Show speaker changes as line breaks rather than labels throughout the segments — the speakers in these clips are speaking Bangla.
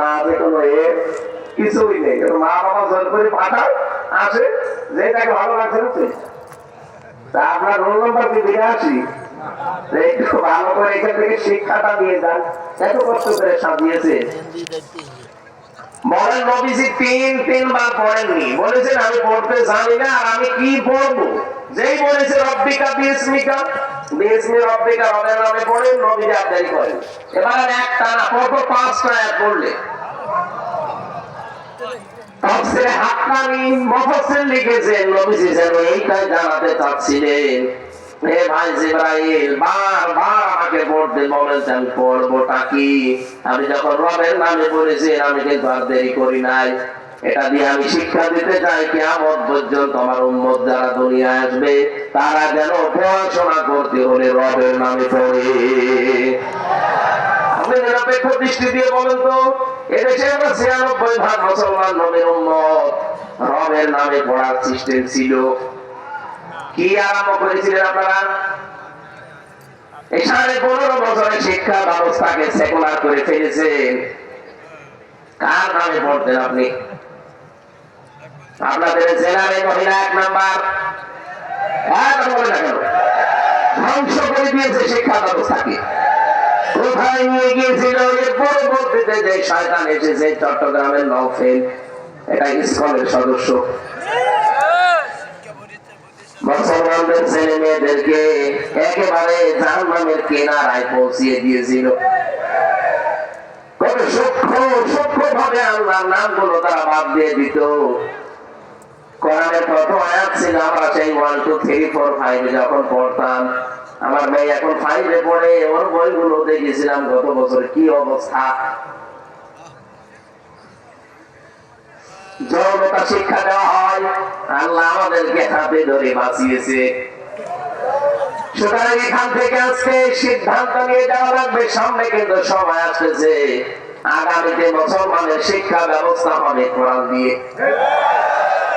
না আছে কোনো এ কিছুই নেই। কিন্তু মা বাবা জোর করে পাঠায় যেটাকে ভালো লাগছে তা আপনার রোল নম্বর দিয়ে আসি। যে একটু ভালো করে এখান থেকে শিক্ষাটা নিয়ে যান। এত কষ্ট করে সাজিয়েছে বলেন নবীজি, তিন তিনবার পড়েননি। বলেছেন, আমি পড়তে জানি না, আর আমি কি পড়ব? যেই বলেছে, রব্বিকা বিস্মিকা বিস্মি রব্বিকা রবের নামে এবার হাক্কানি মুফাসসির যেন জানাতে চাচ্ছিলেন। হে ভাই আমাকে বলেছেন, পড়বোটা কি? আমি যখন রবের নামে পড়েছি আমি কিন্তু আর দেরি করি নাই। এটা দিয়ে আমি শিক্ষা দিতে চাই কেমন পর্যন্ত আমার উম্মত যারা দুনিয়ায় আসবে, তারা যেন পড়াশোনা করতে হলে রবের নামে পড়ে। আমরা পড়ার সিস্টেম ছিল। কি আরম্ভ করেছিলেন আপনারা? এই সাড়ে পনেরো শিক্ষা ব্যবস্থাকে সেকুলার করে ফেলেছেন। কার নামে পড়তেন আপনি? আপনাদের জেলার এই মহিলা এক নাম্বার। কেন? ধ্বংস করে দিয়েছে শিক্ষা ব্যবস্থাকে। কোথায় নিয়ে গিয়েছিল এর পরবর্তীতে যে শয়তান এসেছে চট্টগ্রামের নৌফেল এটা ইসকনের সদস্য। মুসলমানদের ছেলে মেয়েদেরকে একেবারে জাহান্নামের কেনারায় পৌঁছিয়ে দিয়েছিল। কত সূক্ষ্ম সূক্ষ্ম ভাবে আল্লাহর নামগুলো তারা বাদ দিয়ে দিত। কোরআনের প্রথম আয়াত ছিল, আমরা সেই one two three four five যখন পড়তাম। আমার মেয়ে এখন ফাইভে পড়ে, ওর বইগুলো দেখেছিলাম গত বছর, কি অবস্থা? যৌনতা শিক্ষা দেওয়া হয়, আল্লাহ আমাদেরকে হাতে ধরে বাঁচিয়েছে। সুতরাং এখান থেকে আজকে সিদ্ধান্ত নিয়ে যাওয়া লাগবে, সামনে কিন্তু সময় আসতেছে। আগামীতে মুসলমানের শিক্ষা ব্যবস্থা হবে কোরআন দিয়ে।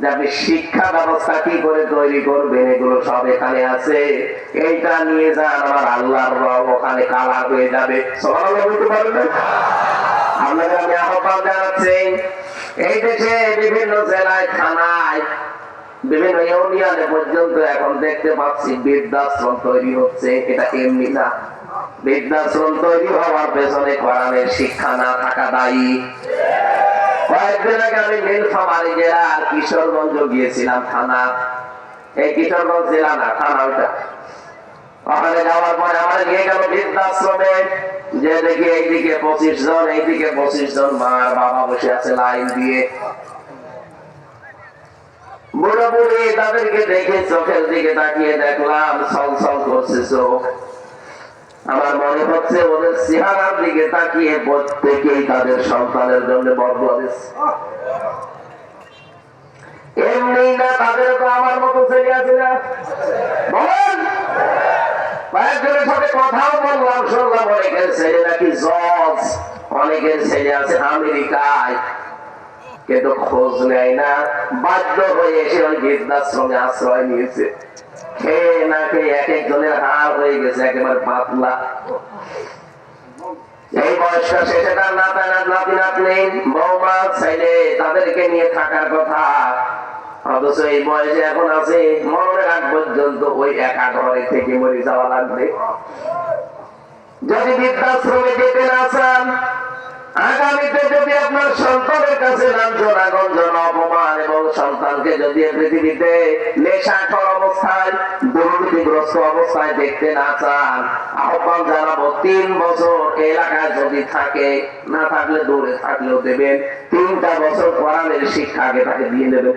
যে আপনি শিক্ষা ব্যবস্থা কি করে তৈরি করবেন, এগুলো সব এখানে আছে। এইটা নিয়ে যান, আমার আল্লাহর রং ওখানে কালার হয়ে যাবে। আমি আহ্বান জানাচ্ছি, এই দেশে বিভিন্ন জেলায়, থানায়, বিভিন্ন ইউনিয়নে পর্যন্ত এখন দেখতে পাচ্ছি বৃদ্ধাশ্রম তৈরি হচ্ছে। এটা এমনি না। বৃদ্ধাশ্রম তৈরি হওয়ার পেছনে কোরআনের শিক্ষা না থাকা দায়ী। কয়েকদিন আগে আমি নীলফামারী জেলার কিশোরগঞ্জ গিয়েছিলাম থানা। এই কিশোরগঞ্জ জেলা না, থানা ওটা ওখানে যাওয়ার পরে আমার গেল বৃদ্ধাশ্রমে, যে দেখি এইদিকে পঁচিশ জন, এইদিকে পঁচিশ জন মা বাবা বসে আছে লাইন দিয়ে। বুড়ো বুড়ি তাদেরকে দেখে চোখের দিকে তাকিয়ে দেখলাম ছল ছল করছে চোখ। আমার মনে হচ্ছে ওদের চেহারার দিকে তাকিয়ে প্রত্যেকেই তাদের সন্তানের জন্য বদলে এমনি না, তাদের তো আমার মতো ছেলে আছে না। বলেন, কয়েকজনের সাথে কথাও বললাম, শুনলাম অনেকের ছেলে নাকি জজ, অনেকের ছেলে আছে আমেরিকায়। কিন্তু খোঁজ নেয় না। বাধ্য হয়ে এসে ওই বৃদ্ধাশ্রমে আশ্রয় নিয়েছে। খেয়ে না খেয়ে এক একজনের হার হয়ে গেছে, একেবারে পাতলা। এই বয়সটা শেষে তার নাতা নাত নাতি নাতনি বৌমা, ছেলে, তাদেরকে নিয়ে থাকার কথা। অথচ এই বয়সে এখন আছে, মরণের আগ পর্যন্ত ওই একা ঘরে থেকে মরে যাওয়া লাগবে। যদি বৃদ্ধাশ্রমে যেতে না চান আগামীতে যদি আপনার সন্তানের কাছে লাঞ্ছনা গঞ্জনা অপমান এবং সন্তানকে যদি পৃথিবীতে নেশাখর অবস্থায়, দুর্নীতিগ্রস্ত অবস্থায় দেখতে না চান, আহ্বান জানাব, তিন বছর এলাকায় যদি থাকে, না থাকলে দূরে থাকলেও দেবেন। তিনটা বছর কোরআনের শিক্ষা আগে তাকে দিয়ে দেবেন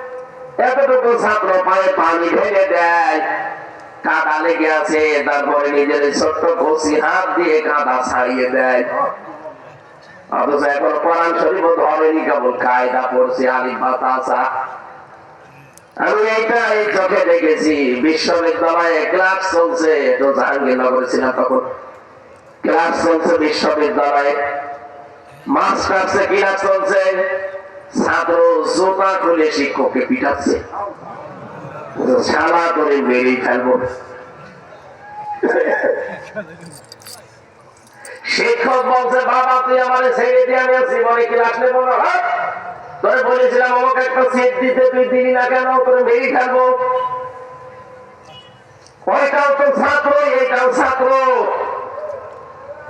এতটুকু ছাত্র পায়ে পানি ঢেলে দেয়। কাদা লেগে আছে, তারপরে নিজের ছোট্ট কষি হাত দিয়ে কাদা ছাড়িয়ে দেয়। আমি এই চোখে দেখেছি, বিশ্ববিদ্যালয়ে ক্লাস চলছে মাস্টার্সে ক্লাস চলছে ছাত্র জোতা খুলে শিক্ষককে পিটাচ্ছে। ছালা করে মেরেই ফেলব। শিক্ষক বলছে, বাবা, তুই আমার ছেড়ে দিয়ে আমি আছি বলে ক্লাস নেব না। হাট। তোরে বলেছিলাম, আমাকে একটা সিট দিতে, তুই দিলি না কেন? তোরে মেরেই ফেলব। ওইটাও তো ছাত্র এইটাও ছাত্র।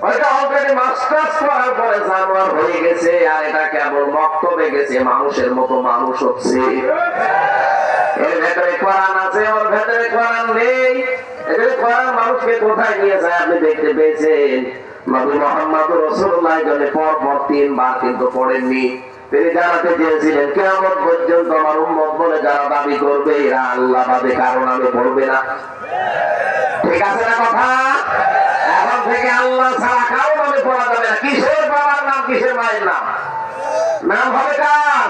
পরে পর তিনবার কিন্তু পড়েননি। তিনি জানাতে চেয়েছিলেন কেমন পর্যন্ত আমার উম্মত বলে যারা দাবি করবে, এরা আল্লাহ কারণ আমি পড়বে না। ঠিক আছে না কথা? থেকে আল্লাহ ছাড়া কারও নামে পড়া যাবে না। কিসের বাবার নাম, কিসের মায়ের নাম? নাম হবে কার?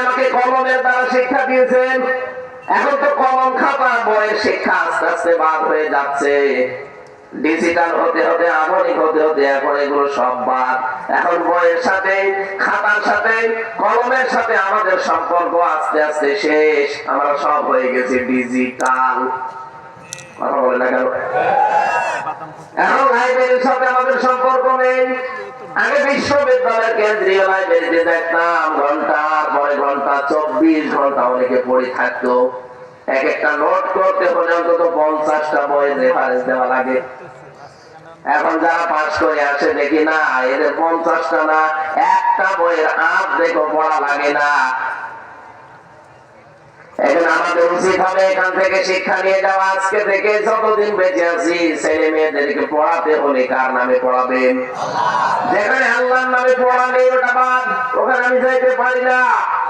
আমাকে কলমের দ্বারা শিক্ষা দিয়েছেন। এখন তো কলম খাতা বইয়ের শিক্ষা আস্তে আস্তে বাদ হয়ে যাচ্ছে। ডিজিটাল হতে হতে, আধুনিক হতে হতে, এখন এগুলো সব বাদ এখন বইয়ের সাথে, খাতার সাথে, কলমের সাথে আমাদের সম্পর্ক আস্তে আস্তে শেষ। আমরা সব হয়ে গেছি ডিজিটাল কথা পরে ঘণ্টা, চব্বিশ ঘণ্টা অনেকে পড়ে থাকতো। এক একটা নোট করতে হলে অন্তত পঞ্চাশটা বইয়ের রেফারেন্স দেওয়া লাগে। এখন যারা পাস করে আসে দেখি, না, এদের পঞ্চাশটা না, একটা বইয়ের আপ দেখো, পড়া লাগে না। আমাদের উচিত হবে এখান থেকে শিক্ষা নিয়ে যাওয়া। আজকে থেকে যতদিন বেঁচে আছি, ছেলে মেয়েদেরকে পড়াতে হলে কার নামে পড়াবেন? যেখানে আল্লাহর নামে পড়া নেই, ওটা বাদ। ওখানে আমি যাইতে পারি না।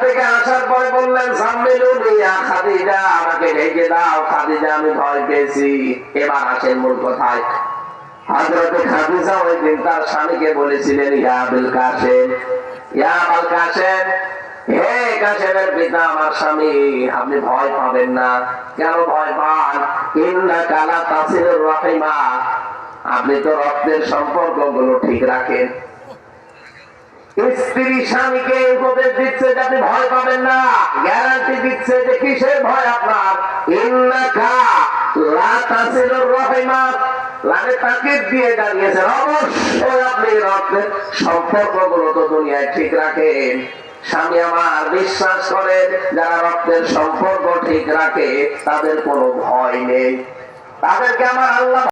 থেকে আসার পরে বললেন ইয়া খাদিজা, আমাকে ঢেকে দাও, খাদিজা, আমি ভয় পেয়েছি। এবার আসেন মূল কথায়। পিতা, আমার স্বামী, আপনি ভয় পাবেন না। কেন ভয় কালা তো রক্তের সম্পর্কগুলো ঠিক রাখেন। স্ত্রী স্বামীকে উপদেশ দিচ্ছে যে আপনি ভয় পাবেন না। গ্যারান্টি দিচ্ছে যে কিসের ভয় আপনার? সম্পর্কগুলো তো দুনিয়ায় ঠিক স্বামী আমার, বিশ্বাস যারা রক্তের সম্পর্ক ঠিক রাখে, তাদের কোনো ভয় নেই। তাদেরকে আমার আল্লাহ